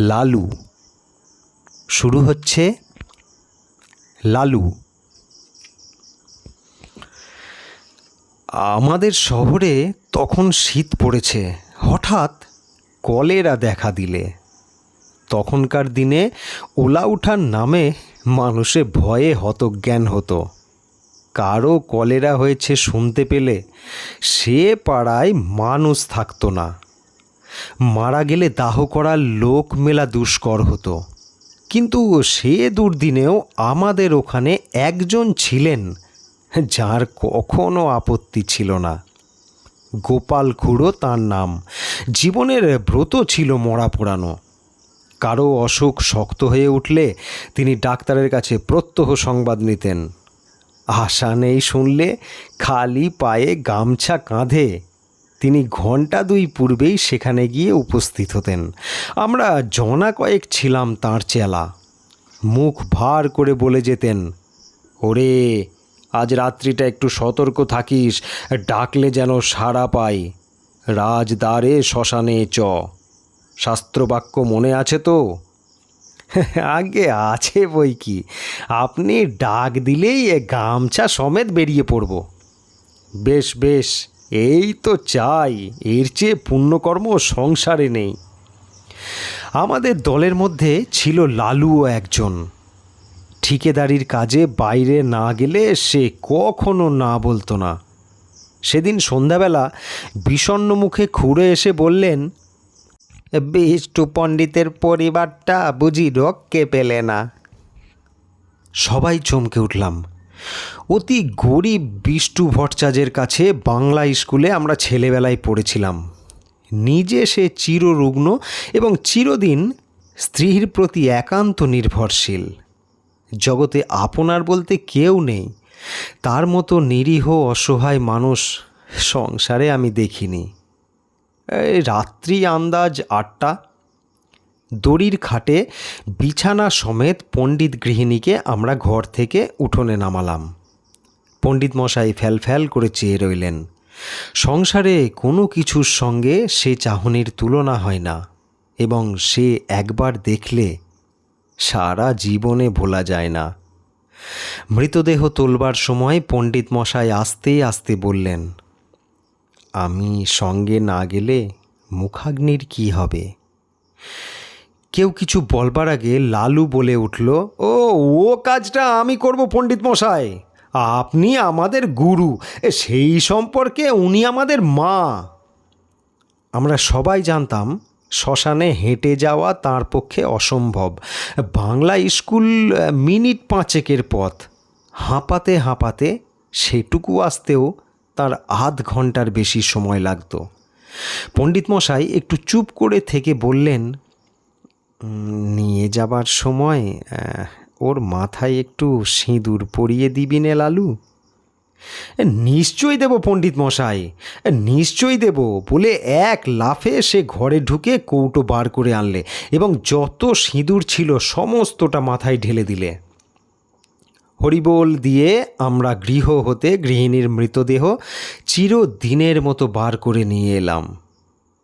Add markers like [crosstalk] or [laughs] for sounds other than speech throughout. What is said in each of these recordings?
লালু। শুরু হচ্ছে লালু। আমাদের শহরে তখন শীত পড়েছে। হঠাৎ কলেরা দেখা দিলে। তখনকার দিনে ওলা উঠার নামে মানুষে ভয়ে হতজ্ঞান হতো। কারও কলেরা হয়েছে শুনতে পেলে সে পাড়ায় মানুষ থাকতো না। মারা গেলে দাহ করার লোক মেলা দুষ্কর হতো। কিন্তু সে দুর্দিনেও আমাদের ওখানে একজন ছিলেন, যার কখনো আপত্তি ছিল না। গোপাল খুড়ো তার নাম। জীবনের ব্রত ছিল মরা পোড়ানো। কারও অসুখ শক্ত হয়ে উঠলে তিনি ডাক্তারের কাছে প্রত্যহ সংবাদ নিতেন। আশা নেই শুনলে, খালি পায়ে গামছা কাঁধে তিনি ঘণ্টা দুই পূর্বেই সেখানে গিয়ে উপস্থিত হতেন। আমরা জনা কয়েক ছিলাম তাঁর চেলা। মুখ ভার করে বলে যেতেন, ওরে, আজ রাত্রিটা একটু সতর্ক থাকিস, ডাকলে যেন সাড়া পাই। রাজদ্বারে শ্মশানে চ। শাস্ত্রবাক্য মনে আছে তো? [laughs] আগে আছে বই কি? আপনি ডাক দিলেই গামছা সমেত বেরিয়ে পড়ব। বেশ বেশ। এই তো চাই, এর চেয়ে পুণ্যকর্ম সংসারে নেই। আমাদের দলের মধ্যে ছিল লালুও একজন। ঠিকেদারির কাজে বাইরে না গেলে সে কখনো না বলতো না। সেদিন সন্ধ্যাবেলা বিষণ্ণ মুখে খুঁড়ে এসে বললেন, বিষ্টু পণ্ডিতের পরিবারটা বুঝি রক্ষে পেলে না। সবাই চমকে উঠলাম। অতি গরিব বিষ্টু ভট্টাচার্যের কাছে বাংলা স্কুলে আমরা ছেলেবেলায় পড়েছিলাম। নিজে সে চিররুগ্ন এবং চিরদিন স্ত্রীর প্রতি একান্ত নির্ভরশীল। জগতে আপনার বলতে কেউ নেই। তার মতো নিরীহ অসহায় মানুষ সংসারে আমি দেখিনি। রাত্রি আন্দাজ আটটা দড়ির খাটে বিছানা সমেত পণ্ডিত গৃহিণীকে আমরা ঘর থেকে উঠোনে নামালাম। পণ্ডিত মশাই ফ্যাল ফ্যাল করে চেয়ে রইলেন। সংসারে কোনো কিছুর সঙ্গে সে চাহনির তুলনা হয় না এবং সে একবার দেখলে সারা জীবনে ভোলা যায় না। মৃতদেহ তোলবার সময় পণ্ডিত মশাই আস্তে আস্তে বললেন, আমি সঙ্গে না গেলে মুখাগ্নির কি হবে? কেউ কিছু বলবার আগে লালু বলে উঠল ও ও কাজটা আমি করব পণ্ডিত মশাই। আপনি আমাদের গুরু সেই সম্পর্কে উনি আমাদের মা। আমরা সবাই জানতাম শ্মশানে হেঁটে যাওয়া তার পক্ষে অসম্ভব। বাংলা স্কুল মিনিট পাঁচেকের পথ। হাঁপাতে হাঁপাতে সেটুকু আসতেও তার আধ ঘণ্টার বেশি সময় লাগতো। পণ্ডিত মশাই একটু চুপ করে থেকে বললেন "উম, নিয়ে যাবার সময় ওর মাথায় একটু সিঁদুর পরিয়ে দিবি নে লালু। নিশ্চয়ই দেব পণ্ডিত মশাই নিশ্চয়ই দেব বলে এক লাফে সে ঘরে ঢুকে কৌটো বার করে আনলে এবং যত সিঁদুর ছিল সমস্তটা মাথায় ঢেলে দিলে। হরিবোল দিয়ে আমরা গৃহ হতে গৃহিণীর মৃতদেহ চিরদিনের মতো বার করে নিয়ে এলাম।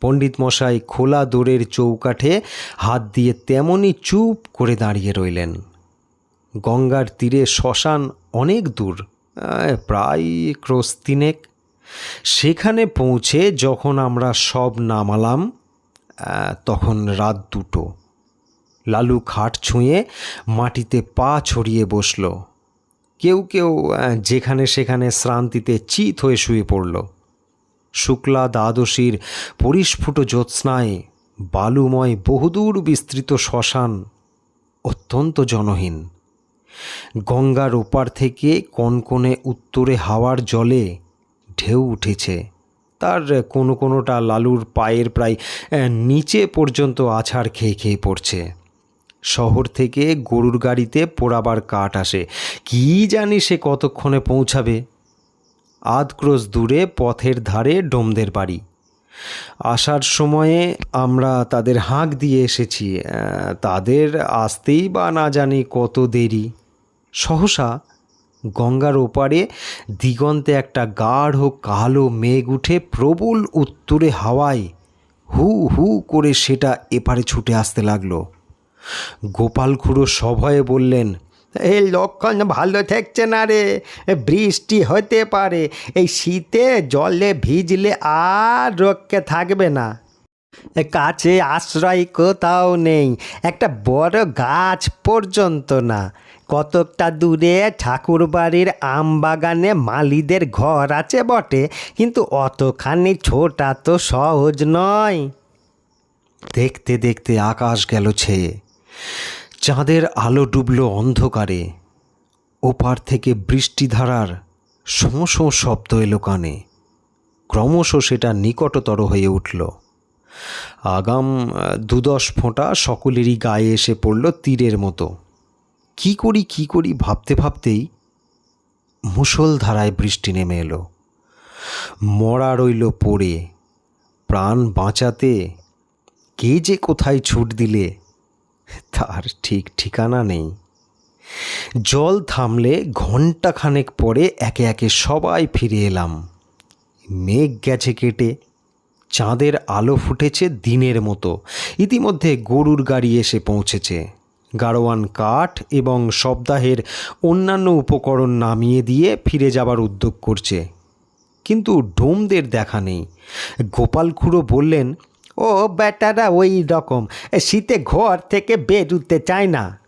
পণ্ডিত মশাই খোলা দোরের চৌকাঠে হাত দিয়ে তেমনই চুপ করে দাঁড়িয়ে রইলেন। গঙ্গার তীরে শ্মশান অনেক দূর প্রায় ক্রোশ তিনেক। সেখানে পৌঁছে যখন আমরা সব নামালাম তখন রাত দুটো। লালু খাট ছুঁয়ে মাটিতে পা ছড়িয়ে বসল। কেউ কেউ যেখানে সেখানে শ্রান্তিতে চিত হয়ে শুয়ে পড়ল। শুক্লা দ্বাদশীর পরিস্ফুট জ্যোৎস্নায় বালুময় বহুদূর বিস্তৃত শ্মশান অত্যন্ত জনহীন। গঙ্গার ওপার থেকে কনকনে উত্তরে হাওয়ার জলে ঢেউ উঠেছে। তার কোনো কোনোটা লালুর পায়ের প্রায় নিচে পর্যন্ত আছাড় খেয়ে খেয়ে পড়ছে। শহর থেকে গরুর গাড়িতে পোড়াবার কাঠ আসে। কি জানি সে কতক্ষণে পৌঁছাবে। আধ ক্রোশ দূরে পথের ধারে ডোমদের বাড়ি। আসার সময়ে আমরা তাদের হাঁক দিয়ে এসেছি তাদের আসতেই বা না জানি কত দেরি। সহসা গঙ্গার ওপারে দিগন্তে একটা গাঢ় কালো মেঘ উঠে প্রবল উত্তরে হাওয়ায় হু হু করে সেটা এপারে ছুটে আসতে লাগল। গোপাল খুড়ো সভয়ে বললেন এই লক্ষণ ভালো থাকছে না রে। বৃষ্টি হতে পারে। এই শীতে জলে ভিজলে আর রক্ষে থাকবে না। কাছে আশ্রয় কোথাও নেই। একটা বড় গাছ পর্যন্ত না। কতকটা দূরে ঠাকুর বাড়ির আম বাগানে মালিদের ঘর আছে বটে, কিন্তু অতখানি ছোটা তো সহজ নয়। দেখতে দেখতে আকাশ গেল ছেয়ে। চাঁদের আলো ডুবল অন্ধকারে। ওপার থেকে বৃষ্টিধারার শোঁ শব্দ এলো কানে। ক্রমশ সেটা নিকটতর হয়ে উঠল। আগাম, দুদশ ফোঁটা সকলেরই গায়ে এসে পড়ল তীরের মতো। কি করি কি করি ভাবতে ভাবতেই মুষলধারায় বৃষ্টি নেমে এলো। মরা রইল পড়ে। প্রাণ বাঁচাতে কে যে কোথায় ছুট দিলে তার ঠিক ঠিকানা নেই। জল থামলে ঘন্টাখানেক পরে একে একে সবাই ফিরে এলাম। মেঘ গেছে কেটে, চাঁদের আলো ফুটেছে দিনের মতো। ইতিমধ্যে গরুর গাড়ি এসে পৌঁছেছে। গাড়োয়ান কাঠ এবং সপ্তাহের অন্যান্য উপকরণ নামিয়ে দিয়ে ফিরে যাবার উদ্যোগ করছে। কিন্তু ডোমদের দেখা নেই। গোপাল খুড়ো বললেন ও বেটারা ওই রকম। শীতে ঘর থেকে বেরুতে চায় না।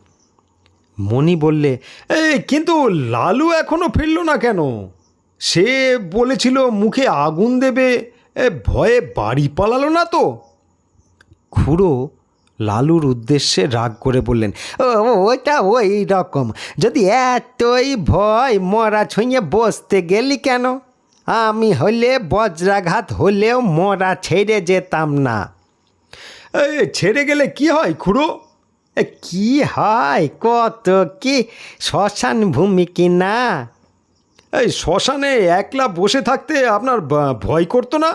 মণি বললে এই কিন্তু লালু এখনও ফিরল না কেন? সে বলেছিল মুখে আগুন দেবে এ, ভয়ে বাড়ি পালালো না তো? খুড়ো লালুর উদ্দেশ্যে রাগ করে বললেন ও ওইটা ওই রকম। যদি এতই ভয় মরা ছুঁয়ে বসতে গেলি কেন? আমি হলে বজ্রাঘাত হলেও মরা ছেড়ে যেতাম না। ছেড়ে গেলে কি হয় খুড়ো? কি হয়? কত কি শ্মশান ভূমি কি না? এই শ্মশানে একলা বসে থাকতে আপনার ভয় করতো না?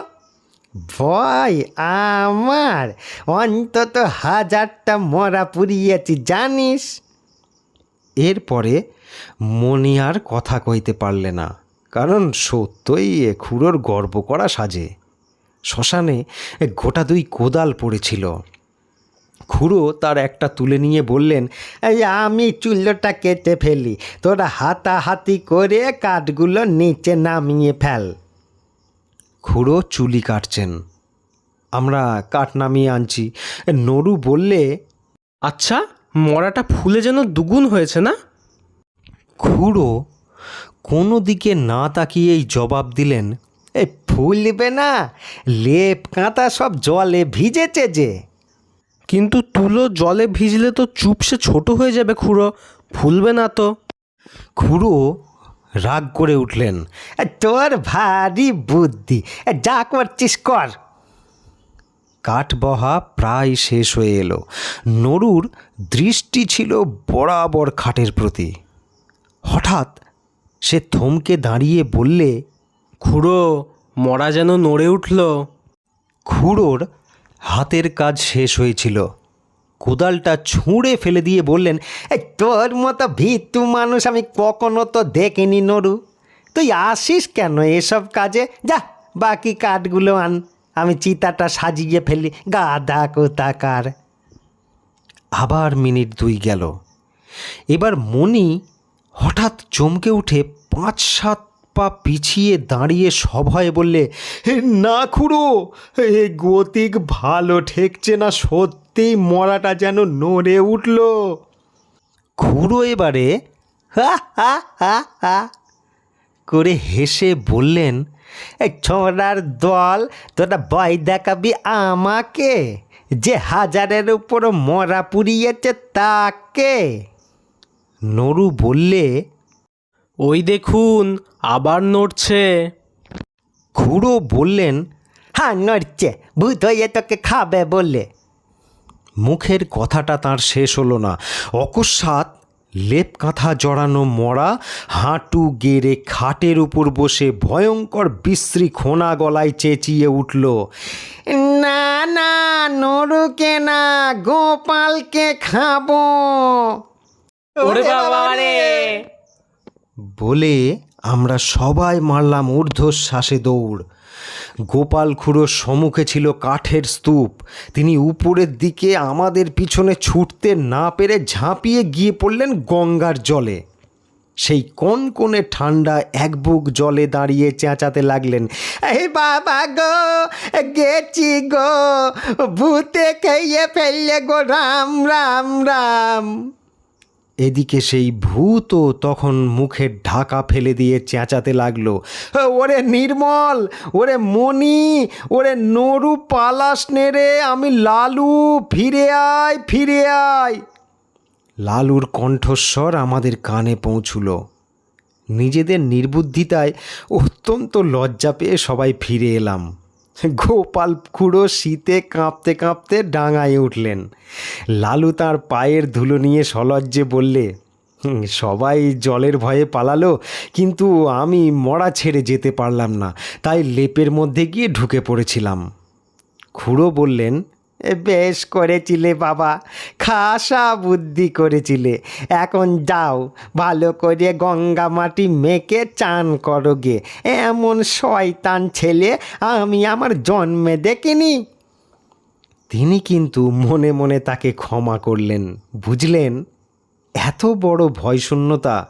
ভয় আমার। অন্তত হাজারটা মরা পুড়িয়েছি, জানিস? এরপরে মনি আর কথা কইতে পারলে না। কারণ সত্যই এ খুড়োর গর্ব করা সাজে। শ্মশানে গোটা দুই কোদাল পড়েছিল। খুড়ো তার একটা তুলে নিয়ে বললেন এই আমি চুল্লোটা কেটে ফেলি তোরা হাতাহাতি করে কাঠগুলো নিচে নামিয়ে ফেল। খুড়ো চুলি কাটছেন। আমরা কাঠ নামিয়ে আনছি। নরু বললে আচ্ছা মরাটা ফুলে যেন দুগুণ হয়েছে না? খুড়ো কোনো দিকে না তাকিয়েই জবাব দিলেন এই ফুলবে না লেপ কাঁথা সব জলে ভিজেছে যে। কিন্তু তুলো জলে ভিজলে তো চুপসে ছোট হয়ে যাবে খুঁড়ো ফুলবে না তো। খুড়ো রাগ করে উঠলেন এ, তোর ভারী বুদ্ধি এ, যা করছিস কর। কাঠ বহা প্রায় শেষ হয়ে এলো। নরুর দৃষ্টি ছিল বরাবর খাটের প্রতি। হঠাৎ সে থমকে দাঁড়িয়ে বললে, খুঁড়ো, মরা যেন নড়ে উঠল। খুড়োর হাতের কাজ শেষ হয়েছিল। কোদালটা ছুঁড়ে ফেলে দিয়ে বললেন তোর মতো ভিতু মানুষ আমি কখনো তো দেখিনি নরু। তুই আসিস কেন এসব কাজে? যা, বাকি কাঠগুলো আন। আমি চিতাটা সাজিয়ে ফেলি গাদা কোথাকার? আবার মিনিট দুই গেল। এবার মণি হঠাৎ চমকে উঠে পাঁচ সাত পা পিছিয়ে দাঁড়িয়ে সভয়ে বললে না খুড়ো এ গতিক ভালো ঠেকছে না, সত্যিই মরাটা যেন নড়ে উঠল। খুড়ো এবারে, হা হা হা করে হেসে বললেন ছোড়ার দল, তোরা ভয় দেখাবি আমাকে, যে হাজারের উপর মরা পুড়িয়েছে তাকে। নরু বললে ওই দেখুন আবার নড়ছে। খুড়ো বললেন হ্যাঁ নড়ছে ভূত হয়ে তোকে খাবে বললে মুখের কথাটা তার শেষ হলো না। অকস্মাৎ লেপ কাঁথা জড়ানো মরা হাঁটু গেড়ে খাটের উপর বসে ভয়ঙ্কর বিশ্রী খোনা গলায় চেঁচিয়ে উঠল না না নরুকে না গোপালকে খাব। বলে আমরা সবাই মারলাম ঊর্ধ্বশ্বাসে দৌড়। গোপাল খুড়োর সম্মুখে ছিল কাঠের স্তূপ। তিনি উপরের দিকে আমাদের পিছনে ছুটতে না পেরে ঝাঁপিয়ে গিয়ে পড়লেন গঙ্গার জলে। সেই কোন কোণে ঠান্ডা এক বুক জলে দাঁড়িয়ে চেঁচাতে লাগলেন এই বাবা গো গেছি গো ভূতে খেয়ে ফেললে গো রাম রাম রাম। এদিকে সেই ভূতও তখন মুখের ঢাকা ফেলে দিয়ে চেঁচাতে লাগল। ওরে নির্মল, ওরে মণি, ওরে নরু পালাস নেড়ে আমি লালু, ফিরে আয় ফিরে আয়। লালুর কণ্ঠস্বর আমাদের কানে পৌঁছল। নিজেদের নির্বুদ্ধিতায় অত্যন্ত লজ্জা পেয়ে সবাই ফিরে এলাম। গোপাল খুঁড়ো শীতে কাঁপতে কাঁপতে ডাঙায় উঠলেন। লালু তার পায়ের ধুলো নিয়ে সলজ্জে বললে সবাই জলের ভয়ে পালালো, কিন্তু আমি মরা ছেড়ে যেতে পারলাম না, তাই লেপের মধ্যে গিয়ে ঢুকে পড়েছিলাম। খুড়ো বললেন বেশ করেছিলে বাবা, খাসা বুদ্ধি করেছিলে। এখন যাও, ভালো করে গঙ্গা মাটি মেখে চান করো গে। এমন শয়তান ছেলে আমি আমার জন্মে দেখিনি। তিনি কিন্তু মনে মনে তাকে ক্ষমা করলেন, বুঝলেন? এত বড় ভয়শূন্যতা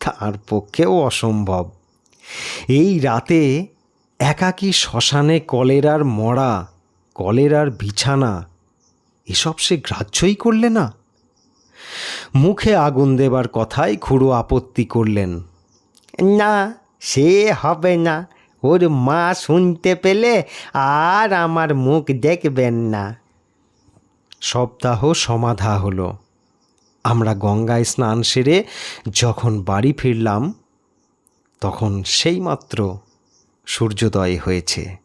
তার পক্ষেও অসম্ভব। এই রাতে একাকী শ্মশানে কলেরার মরা কলেরার বিছানা এসব সে গ্রাহ্যই করলে না? মুখে আগুন দেবার কথায় খুড়ো আপত্তি করলেন। না সে হবে না। ওর মা শুনতে পেলে আর আমার মুখ দেখবেন না। সপ্তাহ সমাধা হলো। আমরা গঙ্গায় স্নান সেরে যখন বাড়ি ফিরলাম তখন সেইমাত্র সূর্যোদয় হয়েছে।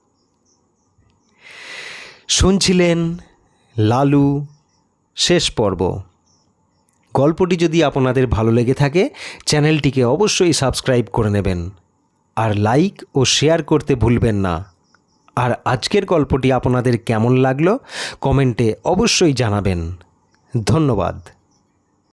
শুনছিলেন লালু শেষ পর্ব। গল্পটি যদি আপনাদের ভালো লেগে থাকে, চ্যানেলটিকে অবশ্যই সাবস্ক্রাইব করে নেবেন। আর লাইক ও শেয়ার করতে ভুলবেন না। আর আজকের গল্পটি আপনাদের কেমন লাগল, কমেন্টে অবশ্যই জানাবেন। ধন্যবাদ।